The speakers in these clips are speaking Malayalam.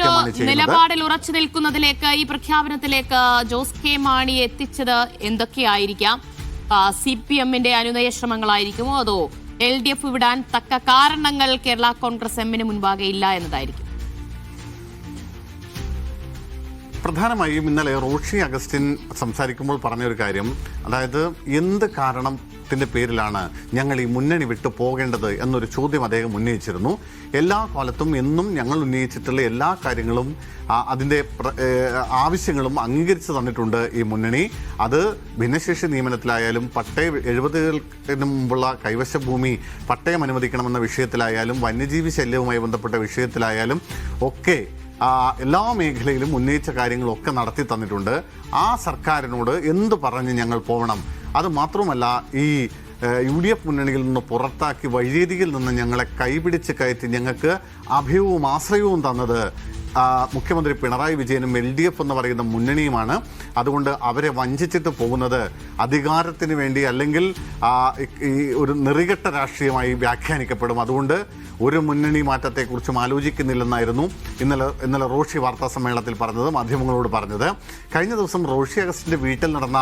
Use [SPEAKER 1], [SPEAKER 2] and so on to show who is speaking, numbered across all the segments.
[SPEAKER 1] ഒരു നിലപാടിൽ ഉറച്ചു നിൽക്കുന്നതിലേക്ക് ഈ പ്രഖ്യാപനത്തിലേക്ക് ജോസ് കെ മാണി എത്തിച്ചത് എന്തൊക്കെയായിരിക്കാം? സി പി എമ്മിന്റെ അനുനയ ശ്രമങ്ങളായിരിക്കുമോ? അതോ എൽ ഡി എഫ് വിടാൻ തക്ക കാരണങ്ങൾ കേരള കോൺഗ്രസ് എമ്മിന് മുൻപാകെ ഇല്ല എന്നതായിരിക്കും?
[SPEAKER 2] പ്രധാനമായും ഇന്നലെ റോഷി അഗസ്റ്റിൻ സംസാരിക്കുമ്പോൾ പറഞ്ഞൊരു കാര്യം അതായത് എന്ത് കാരണത്തിന്റെ പേരിലാണ് ഞങ്ങൾ ഈ മുന്നണി വിട്ടു പോകേണ്ടത് എന്നൊരു ചോദ്യം അദ്ദേഹം ഉന്നയിച്ചിരുന്നു. എല്ലാ കാലത്തും എന്നും ഞങ്ങൾ ഉന്നയിച്ചിട്ടുള്ള എല്ലാ കാര്യങ്ങളും അതിന്റെ ആവശ്യങ്ങളും അംഗീകരിച്ചു തന്നിട്ടുണ്ട് ഈ മുന്നണി. അത് ഭിന്നശേഷി നിയമനത്തിലായാലും പട്ടയ എഴുപതുകൾക്ക് മുമ്പുള്ള കൈവശ ഭൂമി പട്ടയം അനുവദിക്കണമെന്ന വിഷയത്തിലായാലും വന്യജീവി ശല്യവുമായി ബന്ധപ്പെട്ട വിഷയത്തിലായാലും ഒക്കെ എല്ലാ മേഖലയിലും ഉന്നയിച്ച കാര്യങ്ങളൊക്കെ നടത്തി തന്നിട്ടുണ്ട്. ആ സർക്കാരിനോട് എന്ത് പറഞ്ഞ് ഞങ്ങൾ പോകണം അത് മാത്രമല്ല ഈ യു ഡി എഫ് മുന്നണിയിൽ നിന്ന് പുറത്താക്കി വഴിയരികിൽ നിന്ന് ഞങ്ങളെ കൈപിടിച്ച് കയറ്റി ഞങ്ങൾക്ക് അഭയവും ആശ്രയവും തന്നത് മുഖ്യമന്ത്രി പിണറായി വിജയനും എൽ ഡി എഫ് എന്ന് പറയുന്ന മുന്നണിയുമാണ്. അതുകൊണ്ട് അവരെ വഞ്ചിച്ചിട്ട് പോകുന്നത് അധികാരത്തിന് വേണ്ടി അല്ലെങ്കിൽ ഈ ഒരു നെറികെട്ട രാഷ്ട്രീയമായി വ്യാഖ്യാനിക്കപ്പെടും. അതുകൊണ്ട് ഒരു മുന്നണി മാറ്റത്തെക്കുറിച്ചും ആലോചിക്കുന്നില്ലെന്നായിരുന്നു ഇന്നലെ ഇന്നലെ റോഷി വാർത്താ സമ്മേളനത്തിൽ പറഞ്ഞത് മാധ്യമങ്ങളോട് പറഞ്ഞത്. കഴിഞ്ഞ ദിവസം റോഷി അഗസ്റ്റിന്റെ വീട്ടിൽ നടന്ന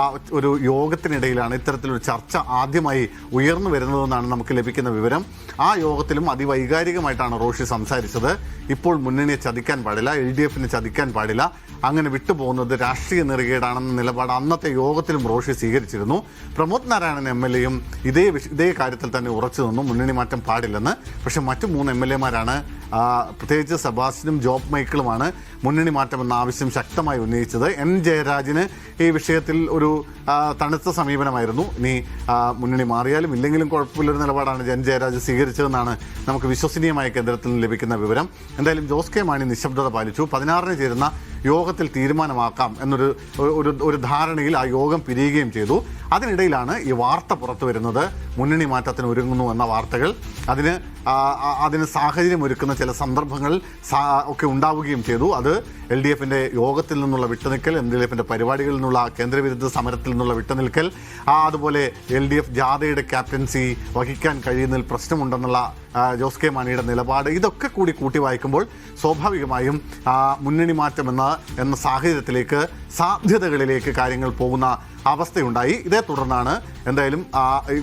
[SPEAKER 2] ആ ഒരു യോഗത്തിനിടയിലാണ് ഇത്തരത്തിലൊരു ചർച്ച ആദ്യമായി ഉയർന്നു വരുന്നതെന്നാണ് നമുക്ക് ലഭിക്കുന്ന വിവരം. ആ യോഗത്തിലും അതിവൈകാരികമായിട്ടാണ് റോഷി സംസാരിച്ചത്. ഇപ്പോൾ മുന്നണിയെ ചതിക്കാൻ പാടില്ല എൽ ഡി എഫിനെ ചതിക്കാൻ പാടില്ല. അങ്ങനെ വിട്ടുപോകുന്നത് രാഷ്ട്രീയ നെറുകേടാണെന്ന നിലപാട് അന്നത്തെ യോഗത്തിലും റോഷി സ്വീകരിച്ചിരുന്നു. പ്രമോദ് നാരായണൻ എം എൽ എയും ഇതേ ഇതേ കാര്യത്തിൽ തന്നെ ഉറച്ചു നിന്നു. മുന്നണി മാറ്റം പാടില്ലെന്ന്. പക്ഷേ മറ്റു മൂന്ന് എം എൽ എമാരാണ് പ്രത്യേകിച്ച് സെബാസ്റ്റിനും ജോബ് മൈക്കിളുമാണ് മുന്നണി മാറ്റം എന്ന ആവശ്യം ശക്തമായി ഉന്നയിച്ചത്. എൻ ജയരാജന് ഈ വിഷയത്തിൽ ഒരു തണുത്ത സമീപനമായിരുന്നു. ഇനി മുന്നണി മാറിയാലും ഇല്ലെങ്കിലും കുഴപ്പമില്ലൊരു നിലപാടാണ് എൻ ജയരാജ് സ്വീകരിച്ചതെന്നാണ് നമുക്ക് വിശ്വസനീയമായ കേന്ദ്രത്തിൽ നിന്ന് ലഭിക്കുന്ന വിവരം. എന്തായാലും ജോസ് കെ മാണി നിശബ്ദത പാലിച്ചു. പതിനാറിന് ചേരുന്ന യോഗത്തിൽ തീരുമാനമാക്കാം എന്നൊരു ഒരു ഒരു ധാരണയിൽ ആ യോഗം പിരിയുകയും ചെയ്തു. അതിനിടയിലാണ് ഈ വാർത്ത പുറത്തു വരുന്നത് മുന്നണി മാറ്റത്തിന് ഒരുങ്ങുന്നു എന്ന വാർത്തകൾ. അതിന് അതിന് സാഹചര്യം ഒരുക്കുന്ന ചില സന്ദർഭങ്ങൾ ഒക്കെ ഉണ്ടാവുകയും ചെയ്തു. അത് എൽ ഡി എഫിന്റെ യോഗത്തിൽ നിന്നുള്ള വിട്ടുനിൽക്കൽ എൽ ഡി എഫിന്റെ പരിപാടികളിൽ നിന്നുള്ള കേന്ദ്രവിരുദ്ധ സമരത്തിൽ നിന്നുള്ള വിട്ടുനിൽക്കൽ അതുപോലെ എൽ ഡി എഫ് ജാഥയുടെ ക്യാപ്റ്റൻസി വഹിക്കാൻ കഴിയുന്നതിൽ പ്രശ്നമുണ്ടെന്നുള്ള ജോസ് കെ മാണിയുടെ നിലപാട് ഇതൊക്കെ കൂടി കൂട്ടി വായിക്കുമ്പോൾ സ്വാഭാവികമായും മുന്നണി മാറ്റം എന്ന എന്ന സാഹചര്യത്തിലേക്ക് സാധ്യതകളിലേക്ക് കാര്യങ്ങൾ പോകുന്ന അവസ്ഥയുണ്ടായി. ഇതേ തുടർന്നാണ് എന്തായാലും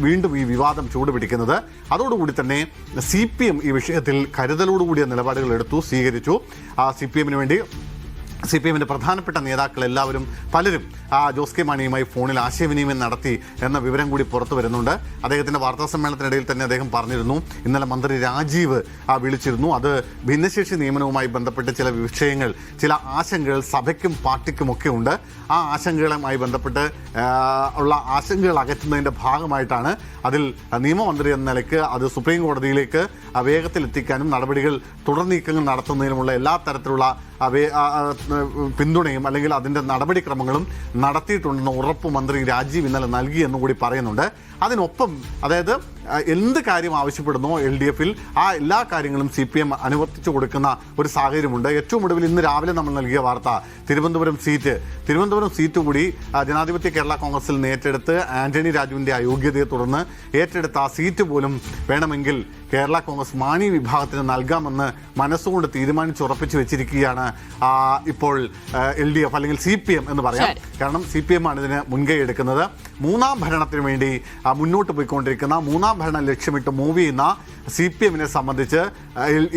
[SPEAKER 2] വീണ്ടും ഈ വിവാദം ചൂടുപിടിക്കുന്നത്. അതോടുകൂടി തന്നെ സി പി എം ഈ വിഷയത്തിൽ കരുതലോടുകൂടിയ നിലപാടുകൾ എടുത്തു സ്വീകരിച്ചു. സി പി എമ്മിന് വേണ്ടി സി പി എമ്മിന്റെ പ്രധാനപ്പെട്ട നേതാക്കൾ എല്ലാവരും പലരും ആ ജോസ് കെ മാണിയുമായി ഫോണിൽ ആശയവിനിമയം നടത്തി എന്ന വിവരം കൂടി പുറത്തു വരുന്നുണ്ട്. അദ്ദേഹത്തിന്റെ വാർത്താ സമ്മേളനത്തിനിടയിൽ തന്നെ അദ്ദേഹം പറഞ്ഞിരുന്നു. ഇന്നലെ മന്ത്രി രാജീവ് ആ വിളിച്ചിരുന്നു. അത് ഭിന്നശേഷി നിയമനവുമായി ബന്ധപ്പെട്ട് ചില വിഷയങ്ങൾ ചില ആശങ്കകൾ സഭയ്ക്കും പാർട്ടിക്കും ഒക്കെ ഉണ്ട്. ആ ആശങ്കകളുമായി ബന്ധപ്പെട്ട് ഉള്ള ആശങ്കകൾ അകറ്റുന്നതിന്റെ ഭാഗമായിട്ടാണ് അതിൽ നിയമമന്ത്രി എന്ന നിലയ്ക്ക് അത് സുപ്രീം കോടതിയിലേക്ക് വേഗത്തിലെത്തിക്കാനും നടപടികൾ തുടർ നീക്കങ്ങൾ നടത്തുന്നതിനുമുള്ള എല്ലാ തരത്തിലുള്ള ആ, പിന്തുണയും അല്ലെങ്കിൽ അതിന്റെ നടപടിക്രമങ്ങളും നടത്തിയിട്ടുണ്ടെന്ന് ഉറപ്പ് മന്ത്രി രാജീവ് ഇന്നലെ നൽകി എന്നും കൂടി പറയുന്നുണ്ട്. അതിനൊപ്പം അതായത് എന്ത് കാര്യം ആവശ്യപ്പെടുന്നോ എൽ ഡി എഫിൽ ആ എല്ലാ കാര്യങ്ങളും സി പി എം അനുവർത്തിച്ചു കൊടുക്കുന്ന ഒരു സാഹചര്യമുണ്ട്. ഏറ്റവും ഒടുവിൽ ഇന്ന് രാവിലെ നമ്മൾ നൽകിയ വാർത്ത തിരുവനന്തപുരം സീറ്റ്. തിരുവനന്തപുരം സീറ്റ് കൂടി ജനാധിപത്യ കേരള കോൺഗ്രസിൽ നിന്ന് ഏറ്റെടുത്ത് ആന്റണി രാജുവിന്റെ അയോഗ്യതയെ തുടർന്ന് ഏറ്റെടുത്ത ആ സീറ്റ് പോലും വേണമെങ്കിൽ കേരള കോൺഗ്രസ് മാണി വിഭാഗത്തിന് നൽകാമെന്ന് മനസ്സുകൊണ്ട് തീരുമാനിച്ചുറപ്പിച്ചു വെച്ചിരിക്കുകയാണ് ഇപ്പോൾ എൽ ഡി എഫ് അല്ലെങ്കിൽ സി പി എം എന്ന് പറയാം. കാരണം സി പി എം ആണ് ഇതിന് മുൻകൈ എടുക്കുന്നത്. മൂന്നാം ഭരണത്തിന് വേണ്ടി മുന്നോട്ട് പോയിക്കൊണ്ടിരിക്കുന്ന മൂന്നാം ഭരണം ലക്ഷ്യമിട്ട് മൂവ് ചെയ്യുന്ന സി പി എമ്മിനെ സംബന്ധിച്ച്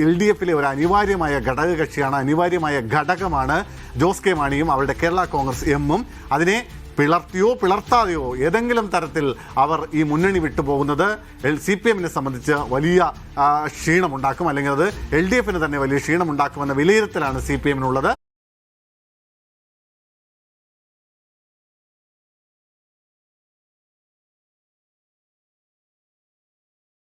[SPEAKER 2] എൽ ഡി എഫിലെ ഒരു അനിവാര്യമായ ഘടകകക്ഷിയാണ് അനിവാര്യമായ ഘടകമാണ് ജോസ് കെ മാണിയും അവരുടെ കേരള കോൺഗ്രസ് എമ്മും. അതിനെ പിളർത്തിയോ പിളർത്താതെയോ ഏതെങ്കിലും തരത്തിൽ അവർ ഈ മുന്നണി വിട്ടുപോകുന്നത് എൽ സി പി എമ്മിനെ സംബന്ധിച്ച് വലിയ ക്ഷീണമുണ്ടാക്കും. അല്ലെങ്കിൽ അത് എൽ ഡി എഫിന് തന്നെ വലിയ ക്ഷീണമുണ്ടാക്കുമെന്ന വിലയിരുത്തലാണ് സി പി എമ്മിനുള്ളത്